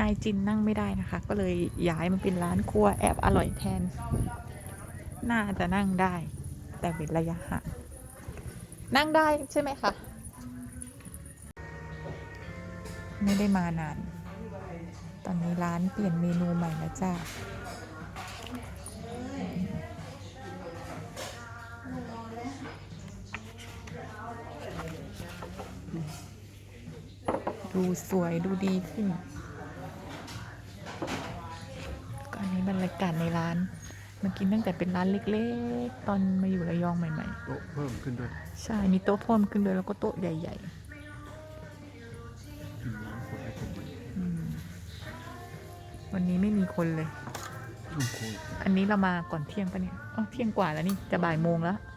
นายจินนั่งไม่ได้นะคะ ก็เลยย้ายมาเป็นร้านครัวแอบอร่อยแทน น่าจะนั่งได้ แต่เป็นระยะห่างนั่งได้ใช่ไหมคะ ไม่ได้มานาน ตอนนี้ร้านเปลี่ยนเมนูใหม่แล้วจ้าดูสวยดูดีขึ้น ก็อันนี้ บรรยากาศในร้านมากินตั้งแต่เป็นร้านเล็กๆ ตอนมาอยู่ระยองใหม่โต๊ะเพิ่มขึ้นด้วยๆ ใช่ มีโต๊ะเพิ่มขึ้นด้วยแล้วก็โต๊ะใหญ่อืมร้านคนไอ้คนใหม่ๆอืม วันนี้ไม่มีคนเลยโอ้โหอันนี้เรามาก่อนเที่ยงปะเนี่ยอ๋อเที่ยงกว่าแล้วนี่ จะบ่ายโมงแล้วอ